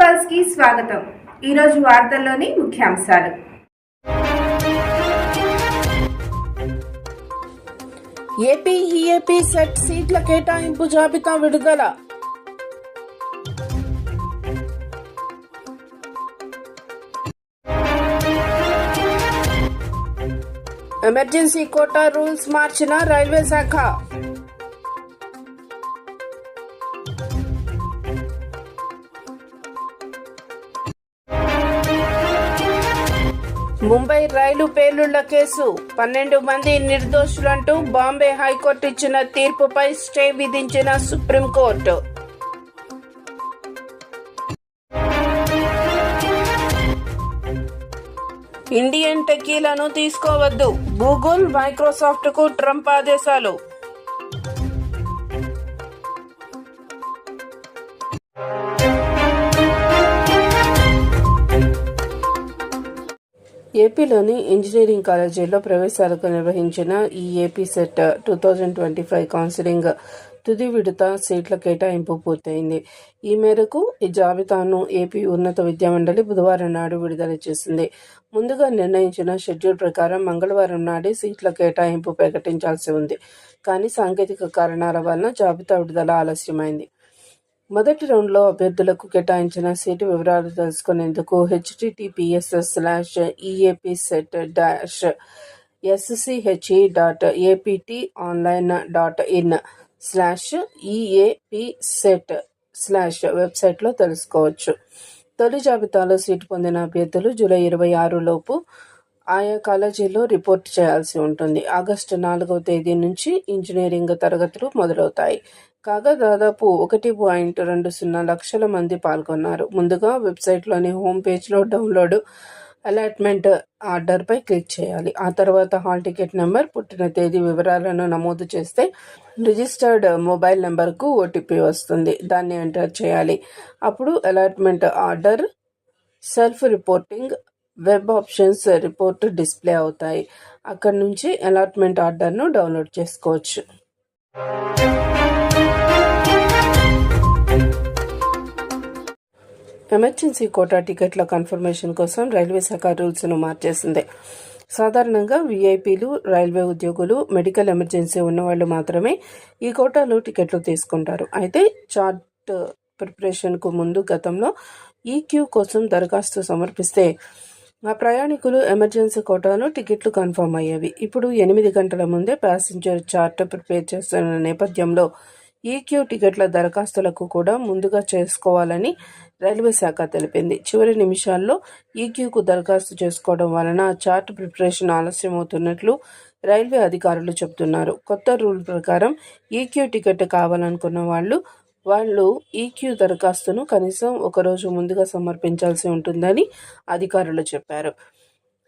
పల్స్కి స్వాగతం. ఈరోజు వార్తల్లోని ముఖ్యాంశాలు. ఏపీ ఈఏపీ సెట్ సీట్ల కేటాయింపు జాబితా విడుదల. ఎమర్జెన్సీ కోటా రూల్స్ మార్చిన రైల్వే శాఖ. ముంబై రైలు పేలుళ్ళ కేసు. పన్నెండు మంది నిర్దోషులంటూ బాంబే హైకోర్టు ఇచ్చిన తీర్పుపై స్టే విధించిన సుప్రీంకోర్టు. ఇండియన్ టెకీలను తీసుకోవద్దు. గూగుల్ మైక్రోసాఫ్ట్కు ట్రంప్ ఆదేశాలు. ఏపీలోని ఇంజనీరింగ్ కాలేజీల్లో ప్రవేశాలకు నిర్వహించిన EAPCET two thousand twenty five counselling తుది విడత సీట్ల కేటాయింపు పూర్తయింది. ఈ మేరకు ఈ జాబితాను ఏపీ ఉన్నత విద్యామండలి బుధవారం నాడు విడుదల చేసింది. ముందుగా నిర్ణయించిన షెడ్యూల్ ప్రకారం మంగళవారం నాడే సీట్ల కేటాయింపు ప్రకటించాల్సి ఉంది. కానీ సాంకేతిక కారణాల వలన జాబితా విడుదల ఆలస్యమైంది. మొదటి రౌండ్లో అభ్యర్థులకు కేటాయించిన సీటు వివరాలు తెలుసుకునేందుకు HTTPS slash EAPCET dash SCHE dot APT online dot in slash EAPCET slash వెబ్సైట్లో తెలుసుకోవచ్చు. తొలి జాబితాలో సీటు పొందిన అభ్యర్థులు జూలై ఇరవై ఆరు లోపు ఆయా కాలేజీలో రిపోర్ట్ చేయాల్సి ఉంటుంది. ఆగస్టు నాలుగవ తేదీ నుంచి ఇంజనీరింగ్ తరగతులు మొదలవుతాయి. కాగా దాదాపు ఒకటి పాయింట్ రెండు సున్నా లక్షల మంది పాల్గొన్నారు. ముందుగా వెబ్సైట్లోని హోమ్ పేజ్లో డౌన్లోడ్ అలాట్మెంట్ ఆర్డర్పై క్లిక్ చేయాలి. ఆ తర్వాత హాల్ టికెట్ నెంబర్ పుట్టిన తేదీ వివరాలను నమోదు చేస్తే రిజిస్టర్డ్ మొబైల్ నెంబర్కు ఓటీపీ వస్తుంది. దాన్ని ఎంటర్ చేయాలి. అప్పుడు allotment order self reporting web options report display అవుతాయి. అక్కడ నుంచి అలాట్మెంట్ ఆర్డర్ను డౌన్లోడ్ చేసుకోవచ్చు. ఎమర్జెన్సీ కోటా టికెట్ల కన్ఫర్మేషన్ కోసం రైల్వే శాఖ రూల్స్ను మార్చేసింది. సాధారణంగా వీఐపీలు రైల్వే ఉద్యోగులు మెడికల్ ఎమర్జెన్సీ ఉన్నవాళ్ళు మాత్రమే ఈ కోటాలో టికెట్లు తీసుకుంటారు. అయితే చార్ట్ ప్రిపరేషన్కు ముందు గతంలో ఈ క్యూ కోసం దరఖాస్తు సమర్పిస్తే ఆ ప్రయాణికులు ఎమర్జెన్సీ కోటాలో టికెట్లు కన్ఫర్మ్ అయ్యేవి. ఇప్పుడు ఎనిమిది గంటల ముందే ప్యాసింజర్ చార్ట్ ప్రిపేర్ చేస్తున్న నేపథ్యంలో ఈ క్యూ టికెట్ల దరఖాస్తులకు కూడా ముందుగా చేసుకోవాలని రైల్వే శాఖ తెలిపింది. చివరి నిమిషాల్లో ఈ క్యూకు దరఖాస్తు చేసుకోవడం వలన చార్ట్ ప్రిపరేషన్ ఆలస్యమవుతున్నట్లు రైల్వే అధికారులు చెబుతున్నారు. కొత్త రూల్ ప్రకారం ఈ క్యూ టికెట్ కావాలనుకున్న వాళ్ళు వాళ్ళు ఈక్యూ దరఖాస్తును కనీసం ఒకరోజు ముందుగా సమర్పించాల్సి ఉంటుందని అధికారులు చెప్పారు.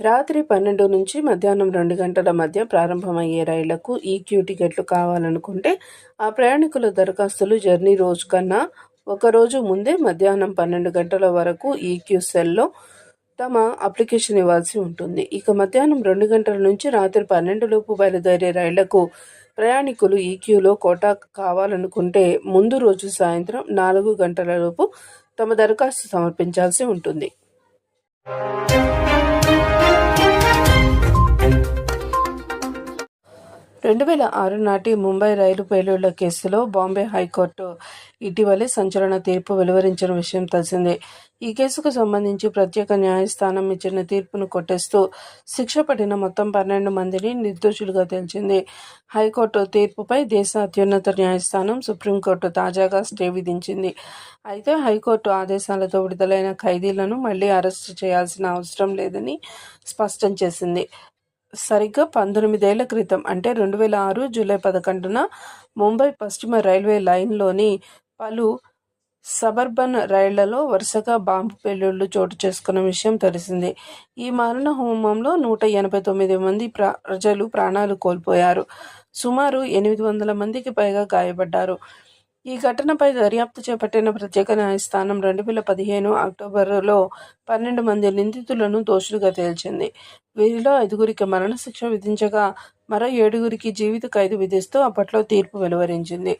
రాత్రి పన్నెండు నుంచి మధ్యాహ్నం రెండు గంటల మధ్య ప్రారంభమయ్యే రైళ్ళకు ఈక్యూ టికెట్లు కావాలనుకుంటే ఆ ప్రయాణికుల దరఖాస్తులు జర్నీ రోజు కన్నా ఒకరోజు ముందే మధ్యాహ్నం పన్నెండు గంటల వరకు ఈక్యూ సెల్లో తమ అప్లికేషన్ ఇవ్వాల్సి ఉంటుంది. ఇక మధ్యాహ్నం రెండు గంటల నుంచి రాత్రి పన్నెండు లోపు బయలుదేరే రైళ్ళకు ప్రయాణికులు ఈ క్యూలో కోటా కావాలనుకుంటే ముందు రోజు సాయంత్రం నాలుగు గంటలలోపు తమ దరఖాస్తు సమర్పించాల్సి ఉంటుంది. రెండు వేల ఆరు నాటి ముంబై రైలు పేలుళ్ళ కేసులో బాంబే హైకోర్టు ఇటీవలే సంచలన తీర్పు వెలువరించిన విషయం తెలిసిందే. ఈ కేసుకు సంబంధించి ప్రత్యేక న్యాయస్థానం ఇచ్చిన తీర్పును కొట్టేస్తూ శిక్ష పడిన మొత్తం పన్నెండు మందిని నిర్దోషులుగా తేల్చింది. హైకోర్టు తీర్పుపై దేశ అత్యున్నత న్యాయస్థానం సుప్రీంకోర్టు తాజాగా స్టే విధించింది. అయితే హైకోర్టు ఆదేశాలతో విడుదలైన ఖైదీలను మళ్ళీ అరెస్టు చేయాల్సిన అవసరం లేదని స్పష్టం చేసింది. సరిగ్గా పంతొమ్మిదేళ్ళ క్రితం అంటే రెండు వేల ఆరు జూలై పదకొండున ముంబై పశ్చిమ రైల్వే లైన్లోని పలు సబర్బన్ రైళ్ళలో వరుసగా బాంబు పేలుళ్ళు చోటు చేసుకున్న విషయం తెలిసిందే. ఈ మారణ హోమంలో నూట ఎనభై తొమ్మిది మంది ప్రజలు ప్రాణాలు కోల్పోయారు. సుమారు ఎనిమిది వందల మందికి పైగా గాయపడ్డారు. ఈ ఘటనపై దర్యాప్తు చేపట్టిన ప్రత్యేక న్యాయస్థానం రెండు వేల పదిహేను అక్టోబరులో పన్నెండు మంది నిందితులను దోషులుగా తేల్చింది. వీరిలో ఐదుగురికి మరణశిక్ష విధించగా మరో ఏడుగురికి జీవిత ఖైదు విధిస్తూ అప్పట్లో తీర్పు వెలువరించింది.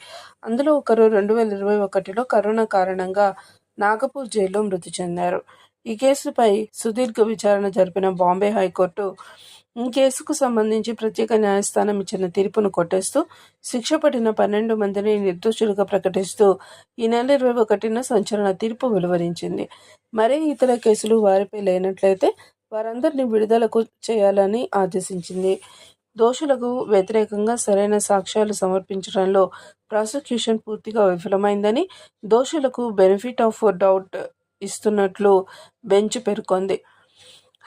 అందులో ఒకరు రెండు వేల ఇరవై ఒకటిలో కరోనా కారణంగా నాగపూర్ జైల్లో మృతి చెందారు. ఈ కేసుపై సుదీర్ఘ విచారణ జరిపిన బాంబే హైకోర్టు కేసుకు సంబంధించి ప్రత్యేక న్యాయస్థానం ఇచ్చిన తీర్పును కొట్టేస్తూ శిక్ష పడిన పన్నెండు మందిని నిర్దోషులుగా ప్రకటిస్తూ ఈ నెల ఇరవై ఒకటిన సంచలన తీర్పు వెలువరించింది. మరే ఇతర కేసులు వారిపై లేనట్లయితే వారందరినీ విడుదలకు చేయాలని ఆదేశించింది. దోషులకు వ్యతిరేకంగా సరైన సాక్ష్యాలు సమర్పించడంలో ప్రాసిక్యూషన్ పూర్తిగా విఫలమైందని దోషులకు బెనిఫిట్ ఆఫ్ డౌట్ ఇస్తున్నట్లు బెంచ్ పేర్కొంది.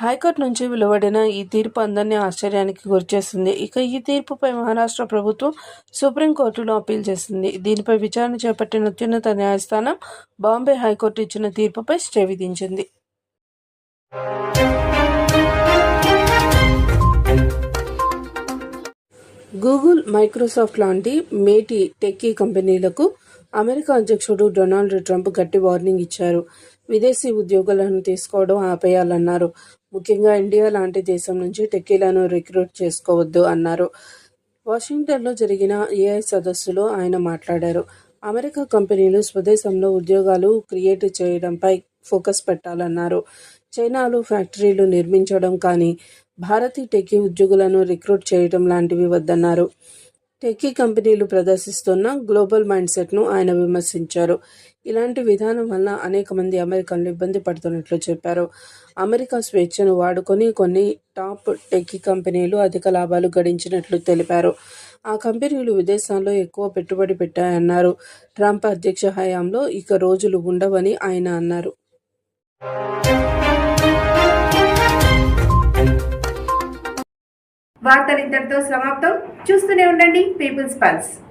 హైకోర్టు నుంచి వెలువడిన ఈ తీర్పు అందరినీ ఆశ్చర్యానికి గురిచేసింది ఇక ఈ తీర్పుపై మహారాష్ట్ర ప్రభుత్వం సుప్రీంకోర్టులో అప్పీల్ చేసింది దీనిపై విచారణ చేపట్టిన అత్యున్నత న్యాయస్థానం బాంబే హైకోర్టు ఇచ్చిన తీర్పుపై స్టే విధించింది. గూగుల్ మైక్రోసాఫ్ట్ లాంటి మేటి టెక్కీ కంపెనీలకు అమెరికా అధ్యక్షుడు డొనాల్డ్ ట్రంప్ గట్టి వార్నింగ్ ఇచ్చారు. విదేశీ ఉద్యోగులను తీసుకోవడం ఆపేయాలన్నారు. ముఖ్యంగా ఇండియా లాంటి దేశం నుంచి టెక్కీలను రిక్రూట్ చేసుకోవద్దు అన్నారు. వాషింగ్టన్లో జరిగిన ఏఐ సదస్సులో ఆయన మాట్లాడారు. అమెరికా కంపెనీలు స్వదేశంలో ఉద్యోగాలు క్రియేట్ చేయడంపై ఫోకస్ పెట్టాలన్నారు. చైనాలో ఫ్యాక్టరీలు నిర్మించడం కానీ భారతీ టెక్కీ ఉద్యోగులను రిక్రూట్ చేయడం లాంటివి వద్దన్నారు. టెక్కీ కంపెనీలు ప్రదర్శిస్తున్న గ్లోబల్ మైండ్ సెట్ను ఆయన విమర్శించారు. ఇలాంటి విధానం వల్ల అనేక మంది అమెరికన్లు ఇబ్బంది పడుతున్నట్లు చెప్పారు. అమెరికా స్వేచ్ఛను వాడుకొని కొన్ని టాప్ టెక్కి కంపెనీలు అధిక లాభాలు గడించినట్లు తెలిపారు. ఆ కంపెనీలు విదేశాల్లో ఎక్కువ పెట్టుబడి పెట్టాయన్నారు. ట్రంప్ అధ్యక్ష హయాంలో ఇక రోజులు ఉండవని ఆయన అన్నారు. వార్తలు ఇంతటితో సమాప్తం. చూస్తూనే ఉండండి. People's pulse.